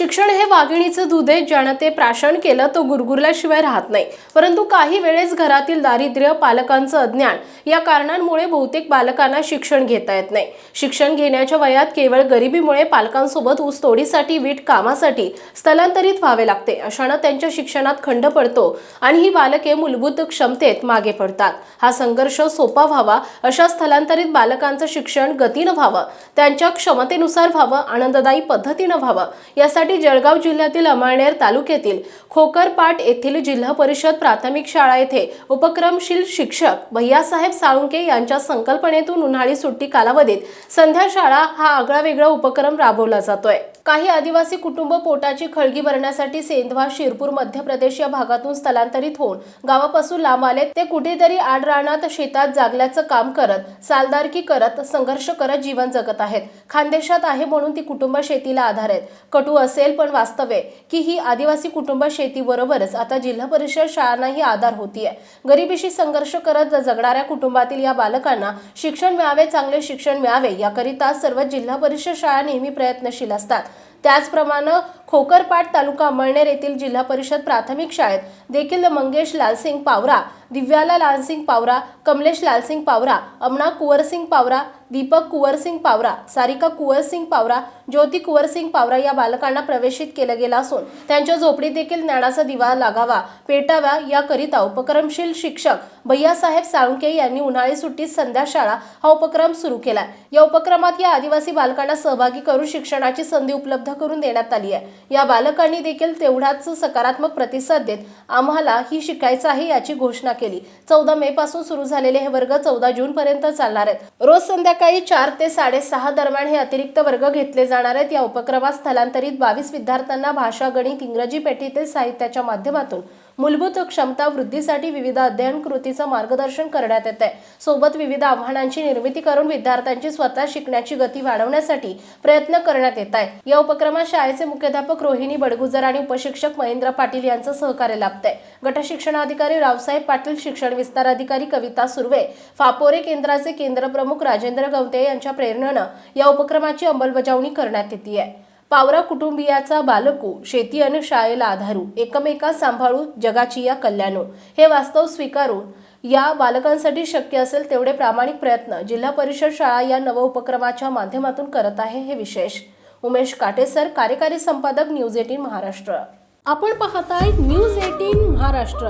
शिक्षण हे वाघिणीचं दूध आहे ज्यानं ते प्राशन केलं तो गुरगुरल्याशिवाय राहत नाही. परंतु काही वेळेस घरातील दारिद्र्य पालकांचं अज्ञान या कारणांमुळे बहुतेक बालकांना शिक्षण घेता येत नाही. शिक्षण घेण्याच्या वयात केवळ गरिबीमुळे पालकांसोबत ऊसतोडीसाठी वीट कामासाठी स्थलांतरित व्हावे लागते. अशानं त्यांच्या शिक्षणात खंड पडतो आणि ही बालके मूलभूत क्षमतेत मागे पडतात. हा संघर्ष सोपा व्हावा अशा स्थलांतरित बालकांचं शिक्षण गतीनं व्हावं त्यांच्या क्षमतेनुसार व्हावं आनंददायी पद्धतीनं व्हावं यासाठी जळगाव जिल्ह्यातील अमळनेर तालुक्यातील खोकरपाट येथील जिल्हा परिषद प्राथमिक शाळा येथे उपक्रमशील शिक्षक भैयासाहेब साळुंके यांच्या संकल्पनेतून उन्हाळी सुट्टी कालावधीत संध्या शाळा हा आगळा वेगळा उपक्रम राबवला जातोय. काही आदिवासी कुटुंब पोटाची खळगी भरण्यासाठी सेंधवा शिरपूर मध्य प्रदेश या भागातून स्थलांतरित होऊन गावापासून लांब आले. ते कुठेतरी आडराणात शेतात जागल्याचं काम करत सालदारकी करत संघर्ष करत जीवन जगत आहेत. खानदेशात आहे म्हणून ती कुटुंब शेतीला आधार आहेत. कटू असेल पण वास्तव आहे की ही आदिवासी कुटुंब शेतीबरोबरच आता जिल्हा परिषद शाळांनाही आधार होतीये. गरिबीशी संघर्ष करत जगणाऱ्या कुटुंबातील या बालकांना शिक्षण मिळावे चांगले शिक्षण मिळावे याकरिता सर्व जिल्हा परिषद शाळा नेहमी प्रयत्नशील असतात. त्याचप्रमाणे खोकरपाट तालुका अमळनेर येथील जिल्हा परिषद प्राथमिक शाळेत देखील मंगेश लालसिंग पावरा दिव्याला लालसिंग पावरा कमलेश लालसिंग पावरा अमना कुंवरसिंग पावरा दीपक कुंवरसिंग पावरा सारिका कुंवरसिंग पावरा ज्योती कुंवरसिंग पावरा या बालकांना प्रवेशित केलं गेलं असून त्यांच्या झोपडीत देखील ज्ञानाचा दिवा लागावा पेटावा याकरिता उपक्रमशील शिक्षक भैयासाहेब साळुंके यांनी उन्हाळी सुट्टीत संध्या शाळा हा उपक्रम सुरू केला या उपक्रमात या आदिवासी बालकांना सहभागी करून शिक्षणाची संधी उपलब्ध करून देण्यात आली आहे. या बालकांनी देखील तेवढाच सकारात्मक प्रतिसाद देत आम्हाला ही शिकायचं आहे याची घोषणा केली. चौदा मे पासून सुरू झालेले हे वर्ग चौदा जून पर्यंत चालणार आहेत. रोज संध्याकाळी चार ते साडेसहा दरम्यान हे अतिरिक्त वर्ग घेतले जाणार आहेत. या उपक्रमात स्थलांतरित बावीस विद्यार्थ्यांना भाषा गणित इंग्रजी पेटीतील साहित्याच्या माध्यमातून मूलभूत क्षमता वृद्धीसाठी विविध अध्ययन कृतीचं मार्गदर्शन करण्यात येत आहे सोबत विविध आव्हानांची निर्मिती करून विद्यार्थ्यांची स्वतः शिकण्याची गती वाढवण्यासाठी प्रयत्न करण्यात येत आहे या उपक्रमात शाळेचे मुख्याध्यापक रोहिणी बडगुजर आणि उपशिक्षक महेंद्र पाटील यांचं सहकार्य लाभतंय. गट शिक्षणाधिकारी रावसाहेब पाटील शिक्षण विस्तार अधिकारी कविता सुर्वे फापोरे केंद्राचे केंद्र प्रमुख राजेंद्र गवते यांच्या प्रेरणेनं या उपक्रमाची अंमलबजावणी करण्यात येते आहे पावरा कुटुंबियाचा बालकू शेती आणि शाळेला आधारू एकमेका सांभाळू जगाची या कल्याणो हे वास्तव स्वीकारून या बालकांसाठी शक्य असेल तेवढे प्रामाणिक प्रयत्न जिल्हा परिषद शाळा या नव उपक्रमाच्या माध्यमातून करत आहे हे विशेष. उमेश काटेसर कार्यकारी संपादक न्यूज एटीन महाराष्ट्र. आपण पाहताय न्यूज एटीन महाराष्ट्र.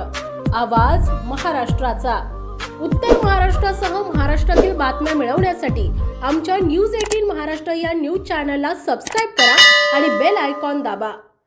आवाज महाराष्ट्राचा. उत्तर महाराष्ट्रासह महाराष्ट्रातील बातम्या मिळवण्यासाठी आमच्या न्यूज एटीन महाराष्ट्र या न्यूज चॅनलला सबस्क्राईब करा आणि बेल आयकॉन दाबा.